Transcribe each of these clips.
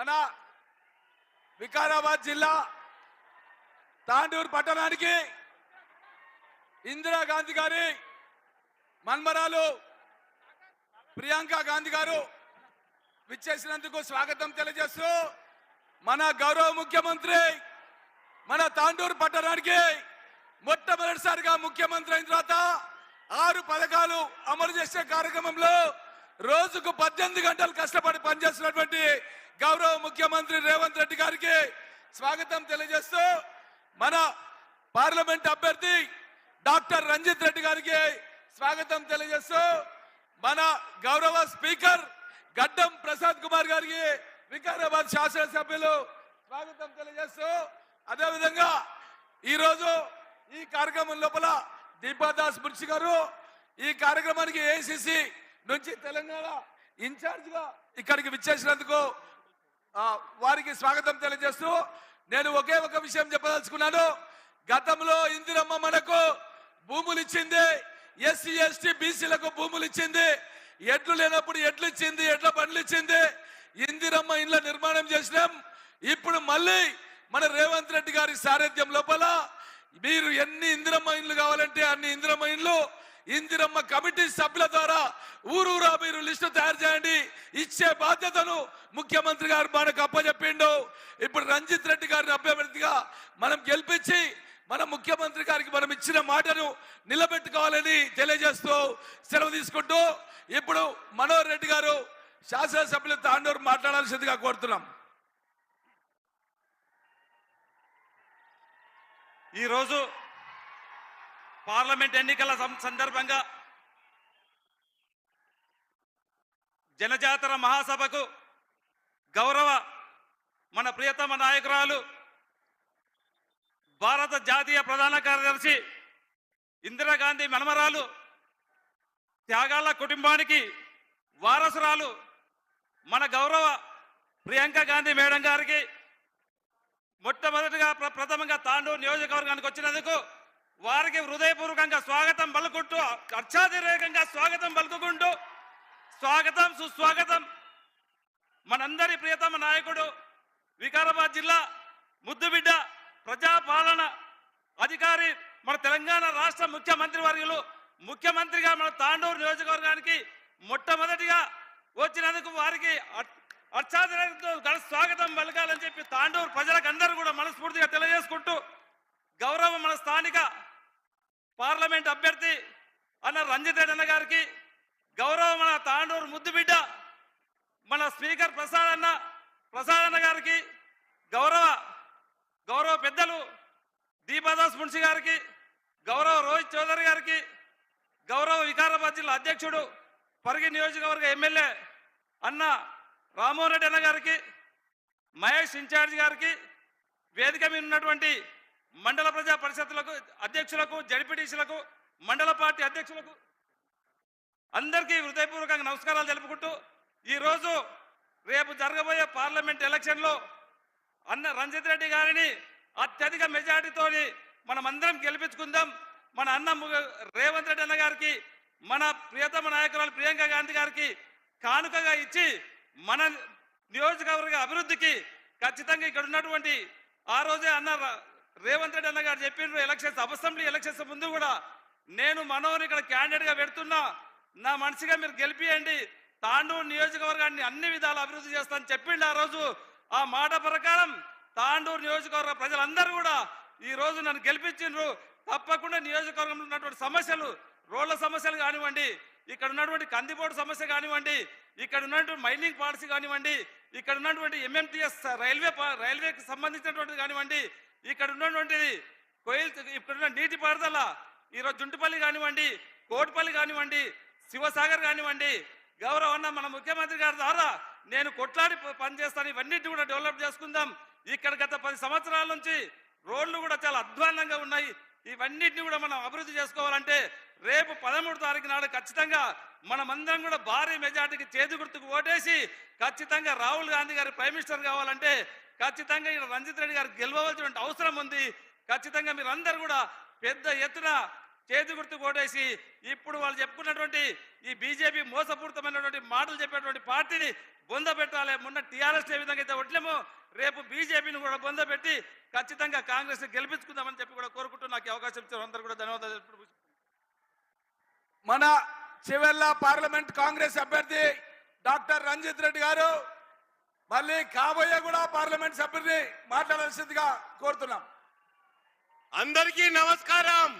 మన వికారాబాద్ జిల్లా తాండూరు పట్టణానికి ఇందిరాగాంధీ గారి మన్మరాలు ప్రియాంక గాంధీ గారు విచ్చేసినందుకు స్వాగతం తెలియజేస్తూ మన గౌరవ ముఖ్యమంత్రి మన తాండూరు పట్టణానికి మొట్టమొదటిసారిగా ముఖ్యమంత్రి అయిన తర్వాత ఆరు పథకాలు అమలు చేసే కార్యక్రమంలో రోజుకు పద్దెనిమిది గంటలు కష్టపడి పనిచేస్తున్నటువంటి గౌరవ ముఖ్యమంత్రి రేవంత్ రెడ్డి గారికి స్వాగతం తెలియజేస్తూ మన పార్లమెంట్ అభ్యర్థి డాక్టర్ రంజిత్ రెడ్డి గారికి స్వాగతం తెలియజేస్తూ మన గౌరవ స్పీకర్ గడ్డం ప్రసాద్ కుమార్ గారికి వికారాబాద్ శాసనసభ్యులు స్వాగతం తెలియజేస్తూ అదేవిధంగా ఈరోజు ఈ కార్యక్రమం లోపల దీపాదాస్ మున్షి గారు ఈ కార్యక్రమానికి ఏసీసీ నుంచి తెలంగాణ ఇన్ఛార్జ్గా ఇక్కడికి విచ్చేసినందుకు వారికి స్వాగతం తెలియజేస్తూ నేను ఒకే ఒక విషయం చెప్పదలుచుకున్నాను. గతంలో ఇందిరమ్మ మనకు భూములు ఇచ్చింది ఎస్సీ ఎస్టీ బీసీలకు భూములు ఇచ్చింది ఎడ్లు లేనప్పుడు ఎడ్లు ఇచ్చింది ఎడ్ల బండ్లు ఇచ్చింది ఇందిరమ్మ ఇండ్ల నిర్మాణం చేసినాం. ఇప్పుడు మళ్ళీ మన రేవంత్ రెడ్డి గారి సారథ్యం లోపల మీరు ఎన్ని ఇందిరమ్మ ఇండ్లు కావాలంటే అన్ని ఇందిరమ్మ ఇండ్లు ఇందిరమ్మ కమిటీ సభ్యుల ద్వారా ఊరూరా మీరు లిస్టు తయారు చేయండి. ఇచ్చే బాధ్యతను ముఖ్యమంత్రి గారు మనకు అప్పచెప్పిండు ఇప్పుడు రంజిత్ రెడ్డి గారిని అభ్యర్థిగా మనం గెలిపించి మన ముఖ్యమంత్రి గారికి మనం ఇచ్చిన మాటను నిలబెట్టుకోవాలని తెలియజేస్తూ సెలవు తీసుకుంటూ ఇప్పుడు మనోహర్ రెడ్డి గారు శాసనసభ్యులు తాండూరు మాట్లాడాల్సిందిగా కోరుతున్నాం. ఈరోజు పార్లమెంట్ ఎన్నికల సందర్భంగా జనజాతర మహాసభకు గౌరవ మన ప్రియతమ నాయకురాలు భారత జాతీయ ప్రధాన కార్యదర్శి ఇందిరాగాంధీ మనమరాలు త్యాగాల కుటుంబానికి వారసురాలు మన గౌరవ ప్రియాంక గాంధీ మేడం గారికి మొట్టమొదటిగా ప్ర- ప్రథమంగా తాండూరు నియోజకవర్గానికి వచ్చినందుకు వారికి హృదయపూర్వకంగా స్వాగతం పలుకుంటూ అర్చాతిరేకంగా స్వాగతం పలుకుంటూ స్వాగతం సుస్వాగతం. మనందరి ప్రియతమ నాయకుడు వికారాబాద్ జిల్లా ముద్దుబిడ్డ ప్రజాపాలన అధికారి మన తెలంగాణ రాష్ట్ర ముఖ్యమంత్రి వర్యులు ముఖ్యమంత్రిగా మన తాండూరు నియోజకవర్గానికి మొట్టమొదటిగా వచ్చినందుకు వారికి అర్- అర్చాతిరేకంతో ఘన స్వాగతం పలకాలని చెప్పి తాండూరు ప్రజలకు అందరూ కూడా మనస్ఫూర్తిగా తెలియజేసుకుంటూ గౌరవం మన స్థానిక పార్లమెంట్ అభ్యర్థి అన్న రంజిత్ రెడ్డి అన్న గారికి గౌరవ మన తాండూరు ముద్దుబిడ్డ మన స్పీకర్ ప్రసాద్ అన్న ప్రసాద్ అన్న గారికి గౌరవ గౌరవ పెద్దలు దీపాదాస్ మున్షి గారికి గౌరవ రోహిత్ చౌదరి గారికి గౌరవ వికారాబాద్ జిల్లా అధ్యక్షుడు పరిగి నియోజకవర్గ ఎమ్మెల్యే అన్న రామ్మోహన్ రెడ్డి అన్న గారికి మహేష్ ఇన్ఛార్జ్ గారికి వేదిక మీద ఉన్నటువంటి మండల ప్రజా పరిషత్తులకు అధ్యక్షులకు జడ్పీటీసీలకు మండల పార్టీ అధ్యక్షులకు అందరికీ హృదయపూర్వకంగా నమస్కారాలు తెలుపుకుంటూ ఈరోజు రేపు జరగబోయే పార్లమెంట్ ఎలక్షన్లో అన్న రంజిత్ రెడ్డి గారిని అత్యధిక మెజార్టీతోని మనమందరం గెలిపించుకుందాం. మన అన్న రేవంత్ రెడ్డి అన్న గారికి మన ప్రియతమ నాయకురాలు ప్రియాంక గాంధీ గారికి కానుకగా ఇచ్చి మన నియోజకవర్గ అభివృద్ధికి ఖచ్చితంగా ఇక్కడ ఉన్నటువంటి ఆ రోజే అన్న రేవంత్ రెడ్డి అన్న గారు చెప్పిండ్రు ఎలక్షన్స్ అసెంబ్లీ ఎలక్షన్స్ ముందు కూడా నేను మనోహర్ ఇక్కడ క్యాండిడేట్గా పెడుతున్నా. నా మనిషిగా మీరు గెలిపియండి. తాండూరు నియోజకవర్గాన్ని అన్ని విధాలు అభివృద్ధి చేస్తానని చెప్పిండు ఆ రోజు. ఆ మాట ప్రకారం తాండూరు నియోజకవర్గ ప్రజలందరూ కూడా ఈ రోజు నన్ను గెలిపించిండ్రు. తప్పకుండా నియోజకవర్గంలో ఉన్నటువంటి సమస్యలు రోడ్ల సమస్యలు కానివ్వండి ఇక్కడ ఉన్నటువంటి కందిపోటు సమస్య కానివ్వండి ఇక్కడ ఉన్నటువంటి మైనింగ్ పాలసీ కానివ్వండి ఇక్కడ ఉన్నటువంటి ఎంఎంటీఎస్ రైల్వే రైల్వేకి సంబంధించినటువంటి కానివ్వండి ఇక్కడ ఉన్నటువంటిది కోయిల్ ఇక్కడ ఉన్న నీటి పారుదల ఈరోజు జుంటుపల్లి కానివ్వండి కోటిపల్లి కానివ్వండి శివసాగర్ కానివ్వండి గౌరవ అన్న మన ముఖ్యమంత్రి గారి ద్వారా నేను కొట్లాడి పనిచేస్తాను. ఇవన్నిటి కూడా డెవలప్ చేసుకుందాం. ఇక్కడ గత పది సంవత్సరాల నుంచి రోడ్లు కూడా చాలా అధ్వాన్నంగా ఉన్నాయి. ఇవన్నిటిని కూడా మనం అభివృద్ధి చేసుకోవాలంటే రేపు పదమూడు తారీఖు నాడు ఖచ్చితంగా మనమందరం కూడా భారీ మెజార్టీకి చేతి గుర్తుకు ఓటేసి ఖచ్చితంగా రాహుల్ గాంధీ గారి ప్రైమ్ మినిస్టర్ కావాలంటే ఖచ్చితంగా ఈయన రంజిత్ రెడ్డి గారు గెలవలసినటువంటి అవసరం ఉంది. ఖచ్చితంగా మీరందరూ కూడా పెద్ద ఎత్తున చేతి గుర్తు కోటేసి ఇప్పుడు వాళ్ళు చెప్పుకున్నటువంటి ఈ బీజేపీ మోసపూరితమైనటువంటి మాటలు చెప్పేటువంటి పార్టీని బొంద పెట్టాలి. మొన్న టీఆర్ఎస్ ఏ విధంగా అయితే వడ్లేమో రేపు బీజేపీని కూడా బొంద పెట్టి ఖచ్చితంగా కాంగ్రెస్ గెలిపించుకుందామని చెప్పి కూడా కోరుకుంటూ నాకు అవకాశం ఇచ్చారు అందరూ కూడా ధన్యవాదాలు మన చివెల్ల పార్లమెంట్ కాంగ్రెస్ అభ్యర్థి డాక్టర్ రంజిత్ రెడ్డి గారు మళ్ళీ కాబోయే కూడా పార్లమెంట్ సభ్యుడిని మాట్లాడాల్సిందిగా కోరుతున్నాం. అందరికీ నమస్కారం.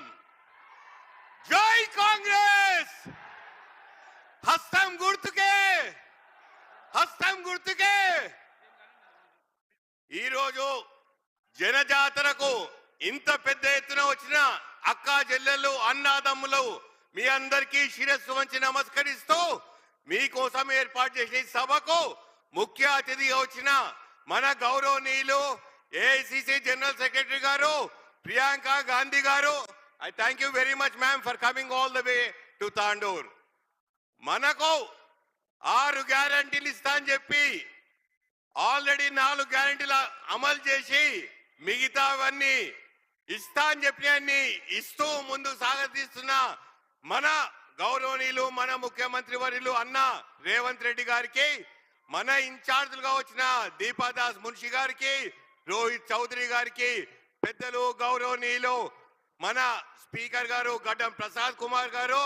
జై కాంగ్రెస్! హస్తం గుర్తుకే! హస్తం గుర్తుకే! ఈరోజు జనజాతరకు ఇంత పెద్ద ఎత్తున వచ్చిన అక్కా చెల్లెళ్ళు అన్నాదమ్ములు మీ అందరికీ శిరస్సు వంచి నమస్కరిస్తూ మీకోసం ఏర్పాటు చేసిన సభకు ముఖ్య అతిథిగా వచ్చిన మన గౌరవనీయులు ఏఐసిసి జనరల్ సెక్రటరీ గారు ప్రియాంక గాంధీ గారు. I thank you very much ma'am for coming all the way to Tandur మనకు ఆరు గ్యారంటీలు ఇస్తా అని చెప్పి ఆల్రెడీ నాలుగు గ్యారంటీలు అమలు చేసి మిగతావన్నీ ఇస్తా అని చెప్పినవన్నీ ఇస్తూ ముందు సాగతీస్తున్న మన గౌరవనీయులు మన ముఖ్యమంత్రి వర్యులు అన్న రేవంత్ రెడ్డి గారికి మన ఇన్ఛార్జ్లుగా వచ్చిన దీపాదాస్ మున్షి గారికి రోహిత్ చౌదరి గారికి పెద్దలు గౌరవనీయులు మన స్పీకర్ గారు గడ్డం ప్రసాద్ కుమార్ గారు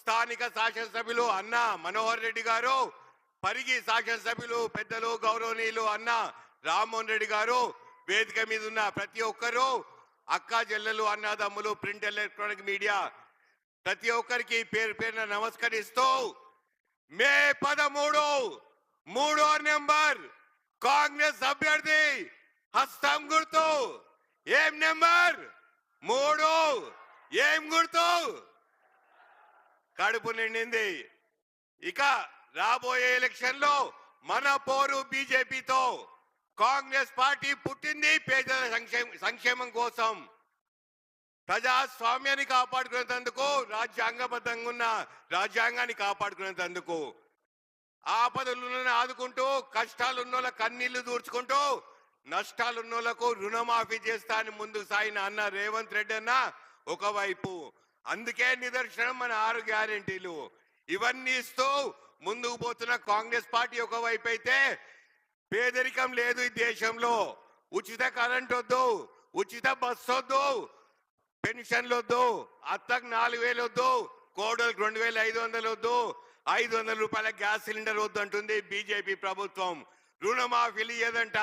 స్థానిక శాసనసభ్యులు అన్న మనోహర్ రెడ్డి గారు పరిగి శాసనసభ్యులు పెద్దలు గౌరవనీయులు అన్న రామ్మోహన్ రెడ్డి గారు వేదిక మీద ఉన్న ప్రతి ఒక్కరూ అక్క చెల్లెలు అన్నదమ్ములు ప్రింట్ ఎలక్ట్రానిక్ మీడియా ప్రతి ఒక్కరికి పేరు పేరున నమస్కరిస్తూ మే పదమూడు కాంగ్రెస్ అభ్యర్థి హస్తం గుర్తు. ఏం నెంబర్? మూడు. ఏం గుర్తు? కడుపు నిండింది. ఇక రాబోయే ఎలక్షన్లో మన పోరు బీజేపీతో కాంగ్రెస్ పార్టీ పుట్టింది పేదల సంక్షేమ సంక్షేమం కోసం. ప్రజాస్వామ్యాన్ని కాపాడుకునేందుకు రాజ్యాంగబద్ధంగా ఉన్న రాజ్యాంగాన్ని కాపాడుకునేందుకు. ఆపదలను ఆదుకుంటూ కష్టాలున్నోళ్ళ కన్నీళ్ళు దూర్చుకుంటూ నష్టాలున్నోళ్ళకు రుణమాఫీ చేస్తా అని ముందుకు సాగిన అన్న రేవంత్ రెడ్డి అన్న ఒకవైపు. అందుకే నిదర్శనం మన ఆరు గ్యారెంటీలు. ఇవన్నీ ఇస్తూ ముందుకు పోతున్న కాంగ్రెస్ పార్టీ ఒకవైపు అయితే పేదరికం లేదు ఈ దేశంలో. ఉచిత కరెంట్ వద్దు ఉచిత బస్సు వద్దు పెన్షన్లు వద్దు అత్తకు నాలుగు వేలు వద్దు కోడలకు రెండు వేల ఐదు వందలు వద్దు ఐదు వందల రూపాయల గ్యాస్ సిలిండర్ వద్దంటుంది బీజేపీ ప్రభుత్వం. రుణమాఫీలు ఇయ్యదంట.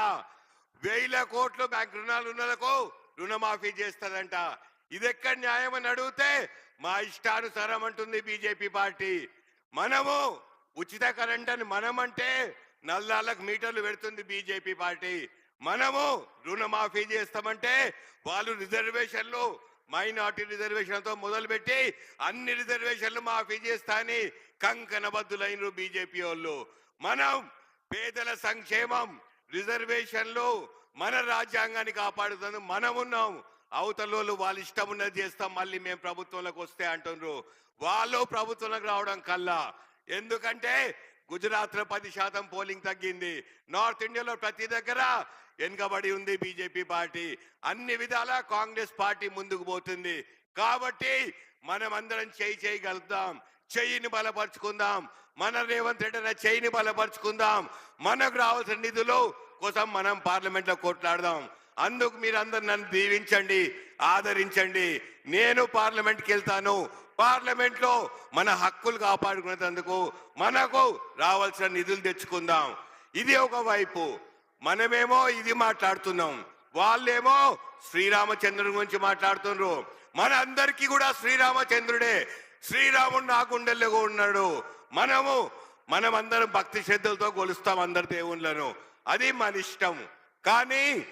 వేల కోట్లు బ్యాంక్ రుణాలు ఉన్నలకు రుణమాఫీ చేస్తదంట. ఇదెక్కడ న్యాయం అని అడిగితే మా ఇష్టానుసారం అంటుంది బీజేపీ పార్టీ. మనము ఉచిత కరెంట్ అని మనమంటే నల్లాలకు మీటర్లు పెడుతుంది బీజేపీ పార్టీ. మనము రుణమాఫీ చేస్తామంటే వాళ్ళు రిజర్వేషన్లు మైనార్టీ రిజర్వేషన్లతో మొదలుపెట్టి అన్ని రిజర్వేషన్లు మాఫీ చేస్తా అని కంకణబద్దులైనరు బీజేపీ వాళ్ళు. మనం పేదల సంక్షేమం రిజర్వేషన్లు మన రాజ్యాంగాన్ని కాపాడుతుంది మనం ఉన్నాం. అవతలోళ్ళు వాళ్ళ ఇష్టం ఉన్నది చేస్తాం మళ్ళీ మేము ప్రభుత్వంలోకి వస్తే అంటున్నారు వాళ్ళు ప్రభుత్వంలోకి రావడం కల్లా. ఎందుకంటే గుజరాత్లో పది శాతం పోలింగ్ తగ్గింది. నార్త్ ఇండియాలో ప్రతి దగ్గర వెనుకబడి ఉంది బీజేపీ పార్టీ. అన్ని విధాల కాంగ్రెస్ పార్టీ ముందుకు పోతుంది. కాబట్టి మనం అందరం చేయి చేయగలుగుతాం చెయ్యిని బలపరుచుకుందాం. మన రేవంత్ రెడ్డి చెయ్యిని బలపరుచుకుందాం. మనకు రావాల్సిన నిధులు కోసం మనం పార్లమెంట్లో కొట్లాడదాం. అందుకు మీరు అందరు నన్ను దీవించండి ఆదరించండి. నేను పార్లమెంట్కి వెళ్తాను. పార్లమెంట్లో మన హక్కులు కాపాడుకునేందుకు మనకు రావాల్సిన నిధులు తెచ్చుకుందాం. ఇది ఒక వైపు. మనమేమో ఇది మాట్లాడుతున్నాం. వాళ్ళేమో శ్రీరామచంద్రుడి గురించి మాట్లాడుతున్నారు మన అందరికీ కూడా శ్రీరామచంద్రుడే. శ్రీరాముడు నా గుండెల్లో ఉన్నాడు. మనము మనమందరం భక్తి శ్రద్ధలతో కొలుస్తాం అందరి దేవుళ్ళను. అది మన ఇష్టం. కానీ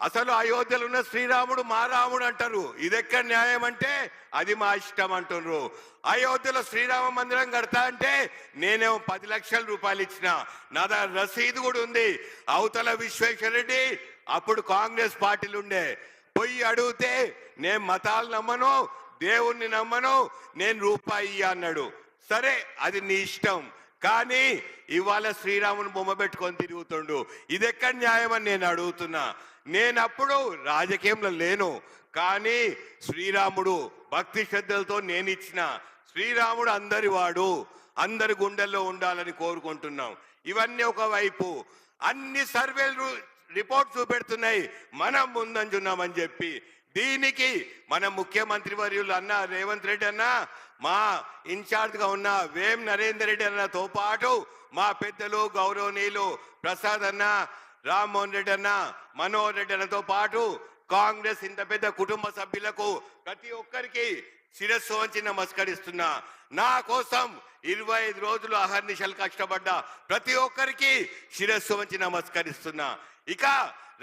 అసలు అయోధ్యలో ఉన్న శ్రీరాముడు మా రాముడు అంటారు. ఇది ఎక్కడ న్యాయం అంటే? అది మా ఇష్టం అంటున్నారు అయోధ్యలో శ్రీరామ మందిరం కడతా అంటే నేనేమో పది లక్షల రూపాయలు ఇచ్చిన. నా దగ్గర రసీదు కూడా ఉంది. అవతల విశ్వేశ్వర రెడ్డి అప్పుడు కాంగ్రెస్ పార్టీలు ఉండే పోయి అడిగితే నేను మతాలు నమ్మను దేవుణ్ణి నమ్మను నేను రూపాయి అన్నాడు. సరే అది నీ ఇష్టం. కానీ ఇవాళ శ్రీరాముని బొమ్మ పెట్టుకొని తిరుగుతుండు. ఇది ఎక్కడ న్యాయం అని నేను అడుగుతున్నా. నేనప్పుడు రాజకీయంలో లేను. కానీ శ్రీరాముడు భక్తి శ్రద్ధలతో నేను ఇచ్చిన శ్రీరాముడు అందరి వాడు అందరి గుండెల్లో ఉండాలని కోరుకుంటున్నాం. ఇవన్నీ ఒకవైపు. అన్ని సర్వేలు రిపోర్ట్ చూపెడుతున్నాయి. మనం ముందంజున్నామని చెప్పి దీనికి మన ముఖ్యమంత్రి వర్యులు అన్న రేవంత్ రెడ్డి అన్న మా ఇన్ఛార్జ్గా ఉన్న వేం నరేందర్ రెడ్డి అన్నతో పాటు మా పెద్దలు గౌరవనీయులు ప్రసాద్ అన్న రామ్మోహన్ రెడ్డి అన్న మనోహర్ రెడ్డి అన్నతో పాటు కాంగ్రెస్ ఇంత పెద్ద కుటుంబ సభ్యులకు ప్రతి ఒక్కరికి శిరస్సు వంచి నమస్కరిస్తున్నా. నా కోసం ఇరవై ఐదు రోజులు అహర్నిశలు కష్టపడ్డా ప్రతి ఒక్కరికి శిరస్సు వంచి నమస్కరిస్తున్నా. ఇక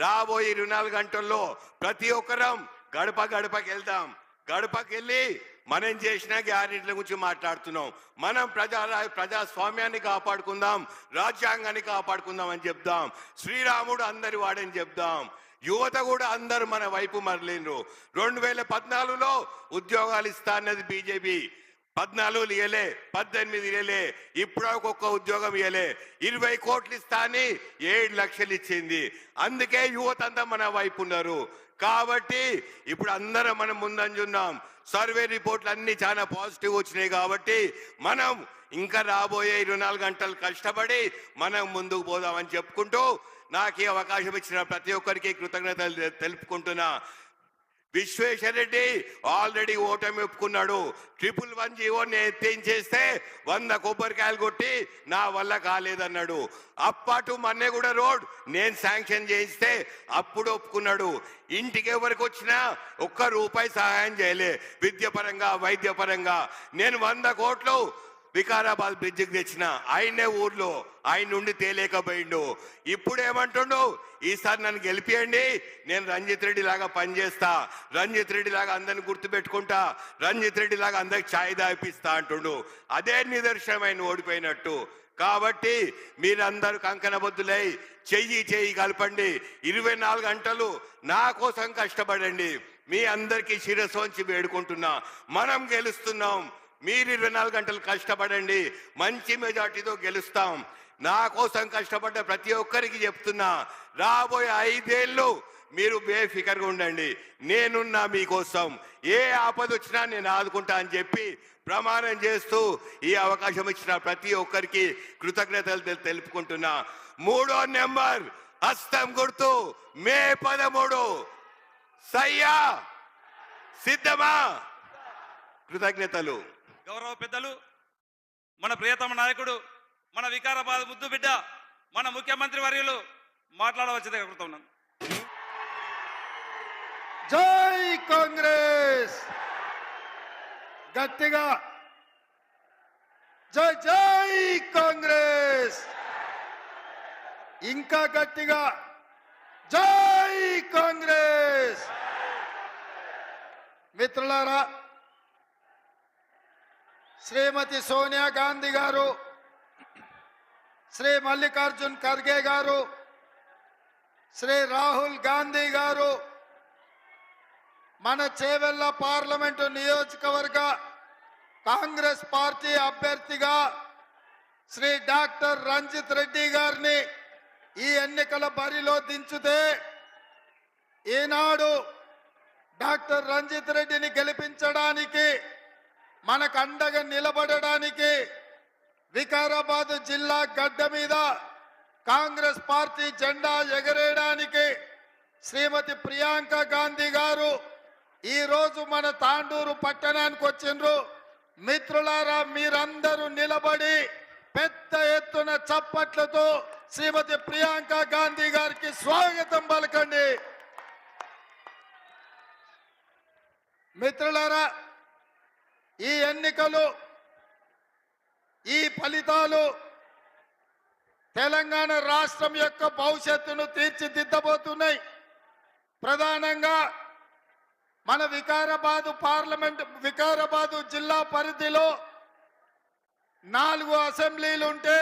రాబోయే ఇరవై నాలుగు గంటల్లో ప్రతి ఒక్కరం గడప గడపకి వెళ్దాం. గడపకి వెళ్ళి మనం చేసిన గ్యారెంటీల గురించి మాట్లాడుతున్నాం. మనం ప్రజా ప్రజాస్వామ్యాన్ని కాపాడుకుందాం. రాజ్యాంగాన్ని కాపాడుకుందాం అని చెప్దాం. శ్రీరాముడు అందరి వాడని చెప్దాం. యువత కూడా అందరూ మన వైపు మరలేరు రెండు వేల పద్నాలుగులో ఉద్యోగాలు ఇస్తా అన్నది బీజేపీ. పద్నాలుగు ఇయలే పద్దెనిమిది ఇయలే ఇప్పుడు ఒక్కొక్క ఉద్యోగం ఇయలే ఇరవై కోట్లు ఇస్తా అని ఏడు లక్షలు ఇచ్చింది. అందుకే యువత అంతా మన వైపు ఉన్నారు. కాబట్టి ఇప్పుడు అందరం మనం ముందంజున్నాం సర్వే రిపోర్ట్లు అన్ని చాలా పాజిటివ్ వచ్చినాయి కాబట్టి మనం ఇంకా రాబోయే ఇరవై నాలుగు గంటలు కష్టపడి మనం ముందుకు పోదామని చెప్పుకుంటూ నాకు ఈ అవకాశం ఇచ్చిన ప్రతి ఒక్కరికి కృతజ్ఞతలు తెలుపుకుంటున్నా. విశ్వేశ్వరరెడ్డి ఆల్రెడీ ఓటమి ఒప్పుకున్నాడు. ట్రిపుల్ వన్ జీవోని ఎత్తించేస్తే వంద కొబ్బరికాయలు కొట్టి నా వల్ల కాలేదన్నాడు. అప్పటు మన్నెగూడ రోడ్ నేను శాంక్షన్ చేయిస్తే అప్పుడు ఒప్పుకున్నాడు. ఇంటికి ఎవరికి వచ్చినా ఒక్క రూపాయి సహాయం చేయలే. విద్యపరంగా వైద్యపరంగా. నేను వంద కోట్లు వికారాబాద్ బ్రిడ్జికి తెచ్చిన ఆయనే ఊర్లో ఆయన నుండి తేలేకపోయిండు. ఇప్పుడు ఏమంటుండు ఈసారి నన్ను గెలిపియండి నేను రంజిత్ రెడ్డి లాగా పనిచేస్తా రంజిత్ రెడ్డి లాగా అందరిని గుర్తుపెట్టుకుంటా రంజిత్ రెడ్డి లాగా అందరికి ఛాయ్ దాపిస్తా అంటుండు. అదే నిదర్శనమైన ఓడిపోయినట్టు. కాబట్టి మీరందరూ కంకణబద్దులై చెయ్యి చెయ్యి కలపండి. ఇరవై నాలుగు గంటలు నా కోసం కష్టపడండి. మీ అందరికీ శిరస్సు వేడుకుంటున్నా. మనం గెలుస్తున్నాం. మీరు ఇరవై నాలుగు గంటలు కష్టపడండి. మంచి మెజార్టీతో గెలుస్తాం. నా కోసం కష్టపడ్డ ప్రతి ఒక్కరికి చెప్తున్నా రాబోయే ఐదేళ్ళు మీరు బేఫికర్గా ఉండండి. నేనున్నా మీకోసం ఏ ఆపద వచ్చినా నేను ఆదుకుంటా అని చెప్పి ప్రమాణం చేస్తూ ఈ అవకాశం ఇచ్చిన ప్రతి ఒక్కరికి కృతజ్ఞతలు తెలు- తెలుపుకుంటున్నా. మూడో నెంబర్ హస్తం గుర్తు మే పదమూడు. సయ్యా సిద్ధమా? కృతజ్ఞతలు. గౌరవ పెద్దలు మన ప్రియతమ నాయకుడు మన వికారాబాద్ ముద్దు బిడ్డ మన ముఖ్యమంత్రి వర్యులు మాట్లాడవచ్చింది కోరుతున్నాను. జై కాంగ్రెస్! గట్టిగా. జై జై కాంగ్రెస్! ఇంకా గట్టిగా. జై కాంగ్రెస్! మిత్రులారా శ్రీమతి సోనియా గాంధీ గారు శ్రీ మల్లికార్జున్ ఖర్గే గారు శ్రీ రాహుల్ గాంధీ గారు మన చేవెళ్ళ పార్లమెంటు నియోజకవర్గ కాంగ్రెస్ పార్టీ అభ్యర్థిగా శ్రీ డాక్టర్ రంజిత్ రెడ్డి గారిని ఈ ఎన్నికల బరిలో దించితే ఈనాడు డాక్టర్ రంజిత్ రెడ్డిని గెలిపించడానికి మనకు అండగా నిలబడడానికి వికారాబాద్ జిల్లా గడ్డ మీద కాంగ్రెస్ పార్టీ జెండా ఎగరేయడానికి శ్రీమతి ప్రియాంక గాంధీ గారు ఈరోజు మన తాండూరు పట్టణానికి వచ్చిండ్రు. మిత్రులారా మీరందరూ నిలబడి పెద్ద ఎత్తున చప్పట్లతో శ్రీమతి ప్రియాంక గాంధీ గారికి స్వాగతం పలకండి. మిత్రులారా ఈ ఎన్నికలు ఈ ఫలితాలు తెలంగాణ రాష్ట్రం యొక్క భవిష్యత్తును తీర్చిదిద్దబోతున్నాయి. ప్రధానంగా మన వికారాబాదు పార్లమెంట్ వికారాబాదు జిల్లా పరిధిలో నాలుగు అసెంబ్లీలు ఉంటే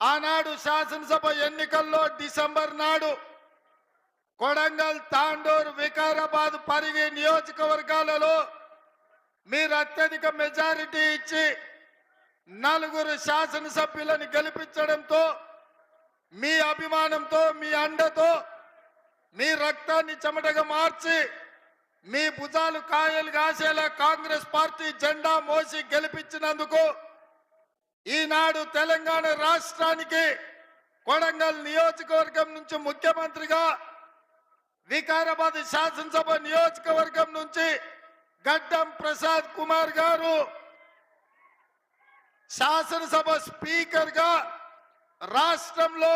ఆనాడు శాసనసభ ఎన్నికల్లో డిసెంబర్ నాడు కొడంగల్ తాండూరు వికారాబాద్ పరిగి నియోజకవర్గాలలో మీరు అత్యధిక మెజారిటీ ఇచ్చి నలుగురు శాసనసభ్యులను గెలిపించడంతో మీ అభిమానంతో మీ అండతో మీ రక్తాన్ని చెమటగా మార్చి మీ భుజాలు కాయలు కాసేలా కాంగ్రెస్ పార్టీ జెండా మోసి గెలిపించినందుకు ఈనాడు తెలంగాణ రాష్ట్రానికి కొడంగల్ నియోజకవర్గం నుంచి ముఖ్యమంత్రిగా వికారాబాద్ శాసనసభ నియోజకవర్గం నుంచి గడ్డం ప్రసాద్ కుమార్ గారు శాసనసభ స్పీకర్గా రాష్ట్రంలో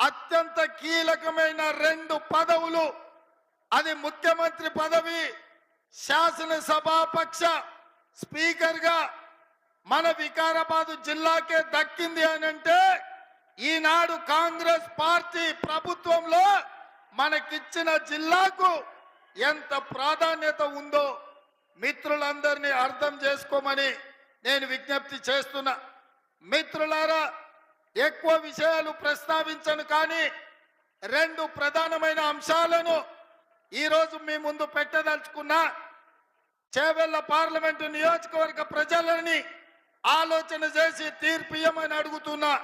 అత్యంత కీలకమైన రెండు పదవులు అది ముఖ్యమంత్రి పదవి శాసనసభాపక్ష స్పీకర్గా మన వికారాబాద్ జిల్లాకే దక్కింది అని అంటే ఈనాడు కాంగ్రెస్ పార్టీ ప్రభుత్వంలో మనకిచ్చిన జిల్లాకు ఎంత ప్రాధాన్యత ఉందో మిత్రులందరినీ అర్థం చేసుకోమని నేను విజ్ఞప్తి చేస్తున్నా. మిత్రులారా ఎక్కువ విషయాలు ప్రస్తావించను కానీ రెండు ప్రధానమైన అంశాలను ఈరోజు మీ ముందు పెట్టదలుచుకున్నా చేవెళ్ళ పార్లమెంటు నియోజకవర్గ ప్రజలని ఆలోచన చేసి తీర్పు అడుగుతున్నా.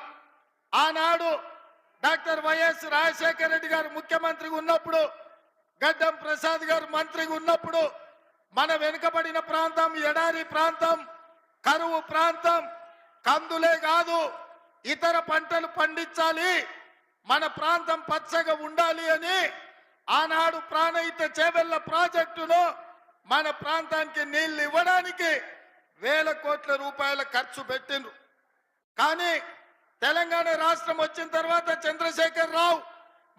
ఆనాడు డాక్టర్ వైఎస్ రాజశేఖర రెడ్డి గారు ముఖ్యమంత్రిగా ఉన్నప్పుడు గడ్డం ప్రసాద్ గారు మంత్రిగా ఉన్నప్పుడు మన వెనుకబడిన ప్రాంతం ఎడారి ప్రాంతం కరువు ప్రాంతం కందులే కాదు ఇతర పంటలు పండించాలి మన ప్రాంతం పచ్చగా ఉండాలి అని ఆనాడు ప్రాణహిత చేవెళ్ళ ప్రాజెక్టును మన ప్రాంతానికి నీళ్ళు ఇవ్వడానికి వేల కోట్ల రూపాయల ఖర్చు పెట్టిండ్రు. కానీ తెలంగాణ రాష్ట్రం వచ్చిన తర్వాత చంద్రశేఖర్ రావు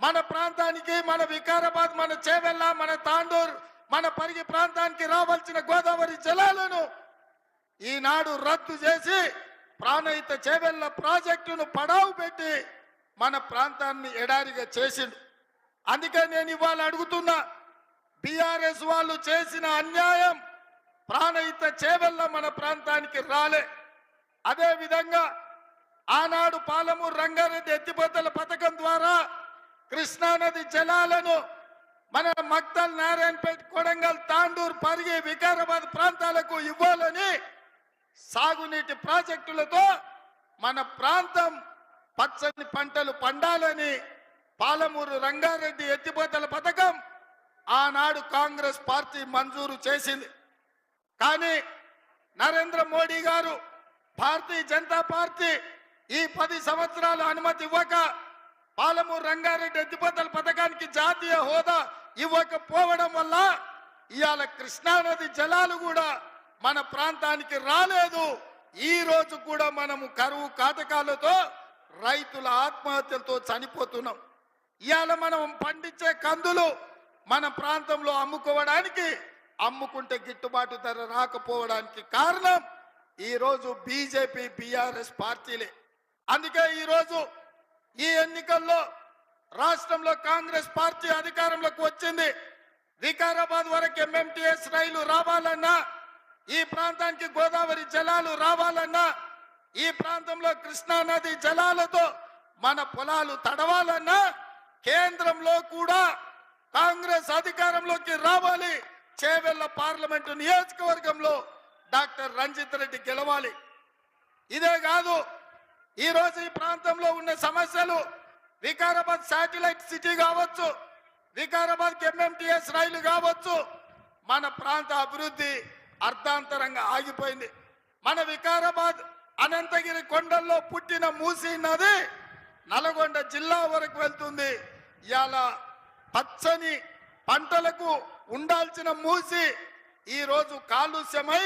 మన ప్రాంతానికి మన వికారాబాద్ మన చేవెళ్ళ మన తాండూర్ మన పరిగి ప్రాంతానికి రావాల్సిన గోదావరి జలాలను ఈనాడు రద్దు చేసి ప్రాణహిత చేవెళ్ళ ప్రాజెక్టును పడావు పెట్టి మన ప్రాంతాన్ని ఎడారిగా చేసిండు. అందుకే నేను ఇవాళ అడుగుతున్నా బీఆర్ఎస్ వాళ్ళు చేసిన అన్యాయం ప్రాణహిత చేవెళ్ళ మన ప్రాంతానికి రాలే. అదే విధంగా ఆనాడు పాలమూరు రంగారెడ్డి ఎత్తిపోతల పథకం ద్వారా కృష్ణానది జలాలను మన మక్తల్ నారాయణపేట కొడంగల్ తాండూరు పరిగి వికారాబాద్ ప్రాంతాలకు ఇవ్వాలని సాగునీటి ప్రాజెక్టులతో మన ప్రాంతం పచ్చని పంటలు పండాలని పాలమూరు రంగారెడ్డి ఎత్తిపోతల పథకం ఆనాడు కాంగ్రెస్ పార్టీ మంజూరు చేసింది. కానీ నరేంద్ర మోడీ గారు భారతీయ జనతా పార్టీ ఈ పది సంవత్సరాలు అనుమతి ఇవ్వక పాలమూరు రంగారెడ్డి ఎత్తిపోతల పథకానికి జాతీయ హోదా ఇవ్వకపోవడం వల్ల ఇవాళ కృష్ణానది జలాలు కూడా మన ప్రాంతానికి రాలేదు. ఈ రోజు కూడా మనము కరువు కాటకాలతో రైతుల ఆత్మహత్యలతో చనిపోతున్నాం. ఇవాళ మనం పండించే కందులు మన ప్రాంతంలో అమ్ముకోవడానికి అమ్ముకుంటే గిట్టుబాటు ధర రాకపోవడానికి కారణం ఈరోజు బీజేపీ బీఆర్ఎస్ పార్టీలే. అందుకే ఈరోజు ఈ ఎన్నికల్లో రాష్ట్రంలో కాంగ్రెస్ పార్టీ అధికారంలోకి వచ్చింది. వికారాబాద్ వరకు ఎంఎంటీఎస్ రైలు రావాలన్నా ఈ ప్రాంతానికి గోదావరి జలాలు రావాలన్నా ఈ ప్రాంతంలో కృష్ణా నది జలాలతో మన పొలాలు తడవాలన్నా కేంద్రంలో కూడా కాంగ్రెస్ అధికారంలోకి రావాలి. చేవెళ్ళ పార్లమెంటు నియోజకవర్గంలో డాక్టర్ రంజిత్ రెడ్డి గెలవాలి. ఇదే కాదు ఈ రోజు ఈ ప్రాంతంలో ఉన్న సమస్యలు వికారాబాద్ శాటిలైట్ సిటీ కావచ్చు వికారాబాద్ ఎంఎంటీఎస్ రైలు కావచ్చు మన ప్రాంత అభివృద్ధి అర్ధాంతరంగా ఆగిపోయింది. మన వికారాబాద్ అనంతగిరి కొండల్లో పుట్టిన మూసీ నది నల్గొండ జిల్లా వరకు వెళ్తుంది. ఇవాళ పచ్చని పంటలకు ఉండాల్సిన మూసి ఈరోజు కాలుష్యమై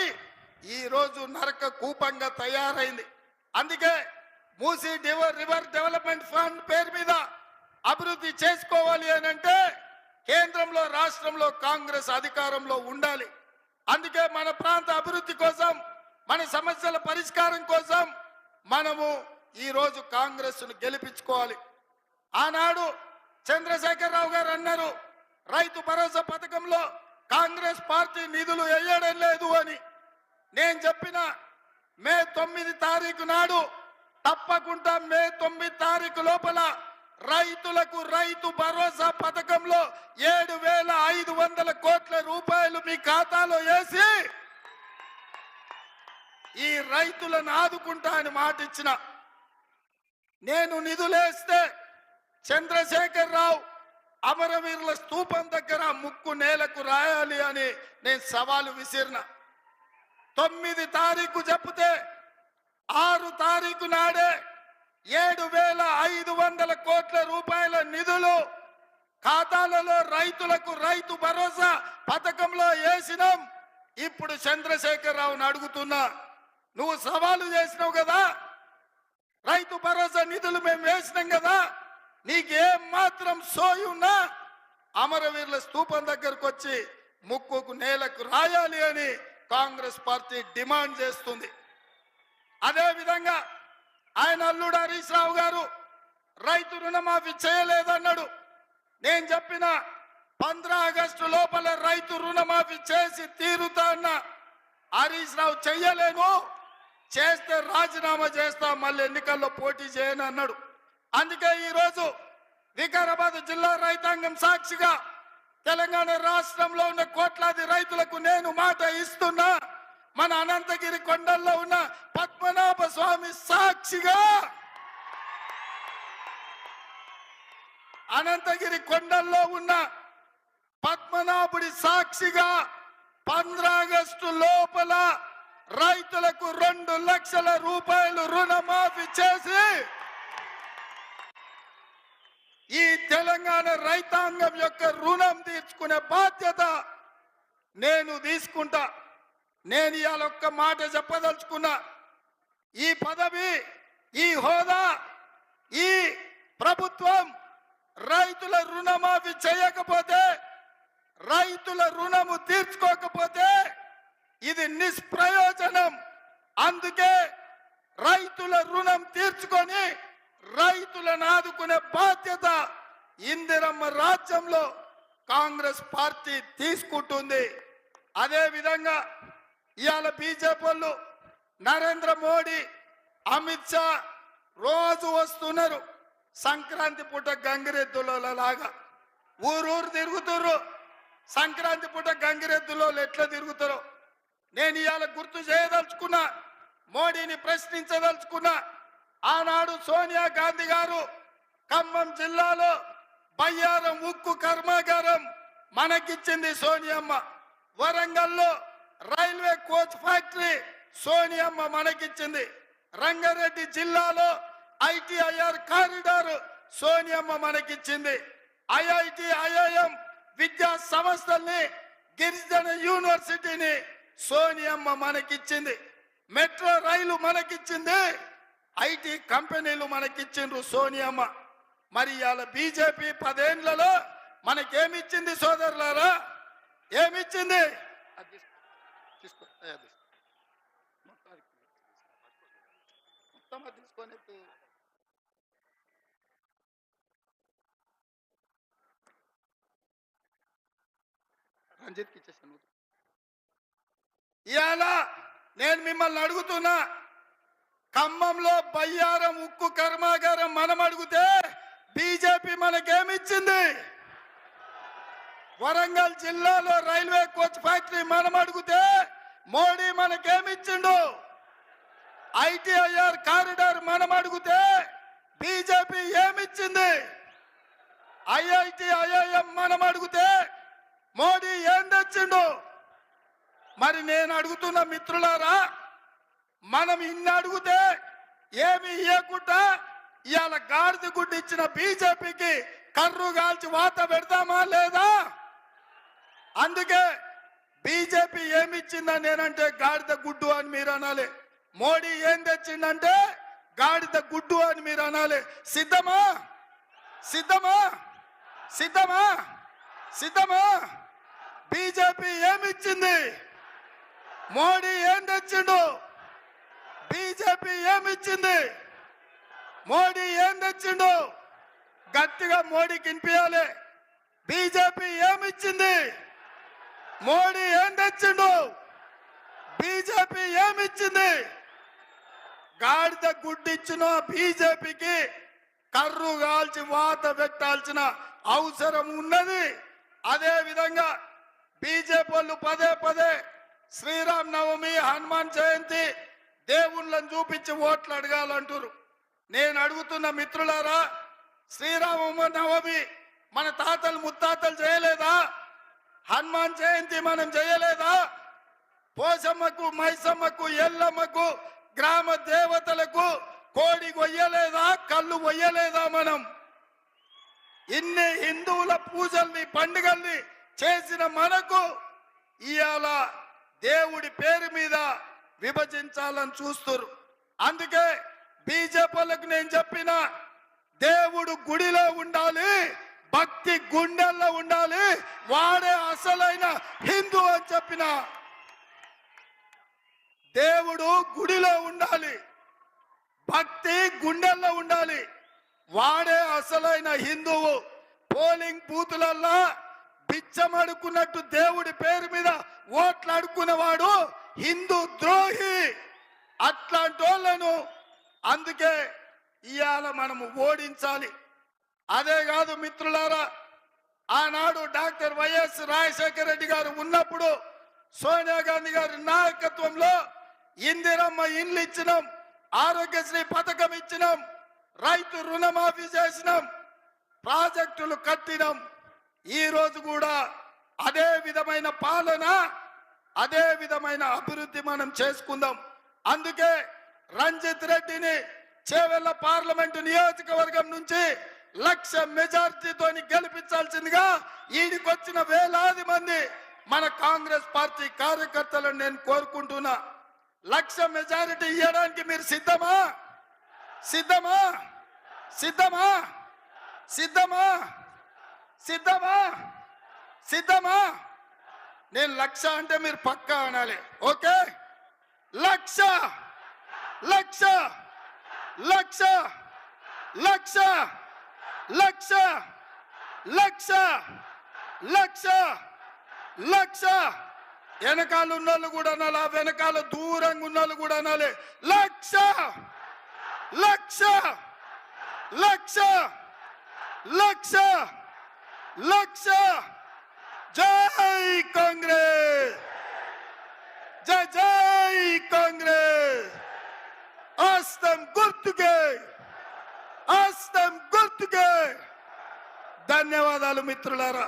ఈ రోజు నరక కూపంగా తయారైంది. అందుకే మూసీ డివర్ రివర్ డెవలప్మెంట్ ఫండ్ పేరు మీద అభివృద్ధి చేసుకోవాలి అని అంటే కేంద్రంలో రాష్ట్రంలో కాంగ్రెస్ అధికారంలో ఉండాలి. అందుకే మన ప్రాంత అభివృద్ధి కోసం మన సమస్యల పరిష్కారం కోసం మనము ఈరోజు కాంగ్రెస్ను గెలిపించుకోవాలి. ఆనాడు చంద్రశేఖరరావు గారు అన్నారు రైతు భరోసా పథకంలో కాంగ్రెస్ పార్టీ నిధులు వేయడం లేదు అని. నేను చెప్పిన మే తొమ్మిది తారీఖు నాడు తప్పకుండా మే తొమ్మిది తారీఖు లోపల రైతులకు రైతు భరోసా పథకంలో ఏడు వేల ఐదు వందల కోట్ల రూపాయలు మీ ఖాతాలో వేసి ఈ రైతులను ఆదుకుంటా అని మాట ఇచ్చిన. నేను నిధులేస్తే చంద్రశేఖర్ రావు అమరవీరుల స్థూపం దగ్గర ముక్కు నేలకు రాయాలి అని నేను సవాలు విసిరిన. తొమ్మిది తారీఖు చెప్తే ఆరు తారీఖు నాడే ఏడు వేల ఐదు వందల కోట్ల రూపాయల నిధులు ఖాతాలలో రైతులకు రైతు భరోసా పథకంలో వేసినాం. ఇప్పుడు చంద్రశేఖరరావును అడుగుతున్నా నువ్వు సవాలు చేసినావు కదా? రైతు భరోసా నిధులు మేము వేసినాం కదా? నీకేం మాత్రం సోయి ఉన్నా? అమరవీరుల స్తూపం దగ్గరకు వచ్చి ముక్కుకు నేలకు రాయాలి అని కాంగ్రెస్ పార్టీ డిమాండ్ చేస్తుంది. అదే విధంగా ఆయన అల్లుడు హరీష్ రావు గారు రైతు రుణమాఫీ చేయలేదన్నాడు. నేను చెప్పిన పంద్ర ఆగస్టు లోపల రైతు రుణమాఫీ చేసి తీరుతా అన్న. హరీష్ రావు చెయ్యలేను. చేస్తే రాజీనామా చేస్తా మళ్ళీ ఎన్నికల్లో పోటీ చేయను అన్నాడు. అందుకే ఈరోజు వికారాబాద్ జిల్లా రైతాంగం సాక్షిగా తెలంగాణ రాష్ట్రంలో ఉన్న కోట్లాది రైతులకు నేను మాట ఇస్తున్నా. మన అనంతగిరి కొండల్లో ఉన్న పద్మనాభ స్వామి సాక్షిగా అనంతగిరి కొండల్లో ఉన్న పద్మనాభుడి సాక్షిగా పంద్రాగస్టు లోపల రైతులకు రెండు లక్షల రూపాయలు రుణమాఫీ చేసి ఈ తెలంగాణ రైతాంగం యొక్క రుణం తీర్చుకునే బాధ్యత నేను తీసుకుంటా. నేను ఇవాళ ఒక్క మాట చెప్పదలుచుకున్నా. ఈ పదవి ఈ హోదా ఈ ప్రభుత్వం రైతుల రుణమాఫీ చేయకపోతే రైతుల రుణము తీర్చుకోకపోతే ఇది నిష్ప్రయోజనం. అందుకే రైతుల రుణం తీర్చుకొని రైతులను ఆదుకునే బాధ్యత ఇందిరమ్మ రాజ్యంలో కాంగ్రెస్ పార్టీ తీసుకుంటుంది. అదే విధంగా ఇవాళ బీజేపీ వాళ్ళు నరేంద్ర మోడీ అమిత్ షా రోజు వస్తున్నారు. సంక్రాంతి పూట గంగిరెద్దులలాగా. ఊరూరు తిరుగుతుర్రు. సంక్రాంతి పూట గంగిరెద్దులో ఎట్లా తిరుగుతారో. నేను ఇవాళ గుర్తు చేయదలుచుకున్నా మోడీని ప్రశ్నించదలుచుకున్నా. ఆనాడు సోనియా గాంధీ గారు ఖమ్మం జిల్లాలో బయ్యారం ఉక్కు కర్మాగారం మనకిచ్చింది సోనియమ్మ. వరంగల్లో రైల్వే కోచ్ ఫ్యాక్టరీ సోనియమ్మ మనకిచ్చింది. రంగారెడ్డి జిల్లాలో ఐటీఐఆర్ కారిడార్ సోనియమ్మ మనకిచ్చింది. ఐఐటి ఐఐఎం విద్యా సంస్థల్ని గిరిజన యూనివర్సిటీని సోనియమ్మ మనకిచ్చింది. Metro rail మనకిచ్చింది. ఐటీ కంపెనీలు మనకిచ్చిండ్రు సోనియమ్మ మరి ఇవాళ బీజేపీ పదేండ్లలో మనకేమిచ్చింది సోదరులారా? ఏమిచ్చింది? అది తీసుకో. అది మొత్తానికి. మొత్తం అది తీసుకొని రంజిత్కి ఇచ్చేసాను ఇవాళ నేను మిమ్మల్ని అడుగుతున్నా ఖమ్మంలో బయ్యారం ఉక్కు కర్మాగారం మనం అడిగితే బీజేపీ మనకేమిచ్చింది వరంగల్ జిల్లాలో రైల్వే కోచ్ ఫ్యాక్టరీ మనం అడిగితే మోడీ మనకేమిచ్చిండు ఐటీఐఆర్ కారిడార్ మనం అడిగితే బీజేపీ ఏమిచ్చింది? ఐఐటి ఐఐఎం మనం అడిగితే మోడీ ఏం తెచ్చిండు? మరి నేను అడుగుతున్న మిత్రులారా మనం ఇన్ని అడిగితే ఏమి ఇవ్వకుండా ఇవాళ గాడిద గుడ్డు ఇచ్చిన బీజేపీకి కర్రు కాల్చి వాత పెడతామా లేదా? అందుకే బీజేపీ ఏమి ఇచ్చిందని నేనంటే గాడిద గుడ్డు అని మీరు అనాలి. మోడీ ఏం తెచ్చిందంటే గాడిద గుడ్డు అని మీరు అనాలి. సిద్ధమా? సిద్ధమా? సిద్ధమా? సిద్ధమా? బీజేపీ ఏమిచ్చింది? మోడీ ఏం తెచ్చిండు? బీజేపీ ఏమిచ్చింది? మోడీ ఏం తెచ్చిండు? గట్టిగా మోడీకి వినిపించాలి బీజేపీ ఏమిచ్చింది? మోడీ ఏం తెచ్చిండు బీజేపీ ఏమిచ్చింది? గాడిద గుడ్డిచ్చిన బీజేపీకి కర్రు కాల్చి వాత పెట్టాల్సిన అవసరం ఉన్నది. అదే విధంగా బీజేపీ వాళ్ళు పదే పదే శ్రీరామ్ నవమి హనుమాన్ జయంతి దేవుళ్ళని చూపించి ఓట్లు అడగాలంటారు నేను అడుగుతున్న మిత్రులారా శ్రీరామ నవమి మన తాతలు ముత్తాతలు చేయలేదా? హనుమాన్ జయంతి మనం చేయలేదా? పోసమ్మకు మైసమ్మకు ఎల్లమ్మకు గ్రామ దేవతలకు కోడి కొయ్యలేదా? కళ్ళు కొయ్యలేదా మనం? ఇన్ని హిందువుల పూజల్ని పండుగల్ని చేసిన మనకు ఇవాళ దేవుడి పేరు మీద విభజించాలని చూస్తురు. అందుకే బీజేపీలకు నేను చెప్పిన దేవుడు గుడిలో ఉండాలి భక్తి గుండెల్లో ఉండాలి. వాడే అసలైన హిందూ అని చెప్పిన దేవుడు గుడిలో ఉండాలి. భక్తి గుండెల్లో ఉండాలి. వాడే అసలైన హిందువు పోలింగ్ బూతులల్లా బిచ్చమడుకున్నట్టు దేవుడి పేరు మీద ఓట్లు అడుక్కునేవాడు హిందూ ద్రోహి. అట్లాంటి వాళ్ళను అందుకే ఇవాళ మనము ఓడించాలి. అదే కాదు మిత్రులారా ఆనాడు డాక్టర్ వైఎస్ రాజశేఖర రెడ్డి గారు ఉన్నప్పుడు సోనియా గాంధీ గారి నాయకత్వంలో ఇందిరమ్మ ఇండ్లు ఇచ్చినాం ఆరోగ్యశ్రీ పథకం ఇచ్చినాం రైతు రుణమాఫీ చేసినాం ప్రాజెక్టులు కట్టినాం. ఈ రోజు కూడా అదే విధమైన పాలన అదే విధమైన అభివృద్ధి మనం చేసుకుందాం. అందుకే రంజిత్ రెడ్డిని చేవెళ్ళ పార్లమెంటు నియోజకవర్గం నుంచి లక్ష మెజార్టీతో గెలిపించాల్సిందిగా ఈడికొచ్చిన వేలాది మంది మన కాంగ్రెస్ పార్టీ కార్యకర్తలను నేను కోరుకుంటున్నా. లక్ష మెజారిటీ ఇవ్వడానికి మీరు సిద్ధమా? సిద్ధమా? సిద్ధమా? సిద్ధమా? సిద్ధమా? సిద్ధమా? నేను లక్ష అంటే మీరు పక్కా అనాలి. ఓకే? లక్ష! లక్ష! లక్ష! లక్ష! లక్ష! లక్ష! లక్ష! లక్ష! వెనకాల ఉన్నోళ్ళు కూడా అనాలి? ఆ వెనకాల దూరంగా ఉన్నోళ్ళు కూడా అనాలి. లక్ష! లక్ష! లక్ష! లక్ష! లక్ష! జై కాంగ్రెస్! జై జై కాంగ్రెస్! ఆస్తం గుర్తుకే! ఆస్తం గుర్తుకే ధన్యవాదాలు మిత్రులారా.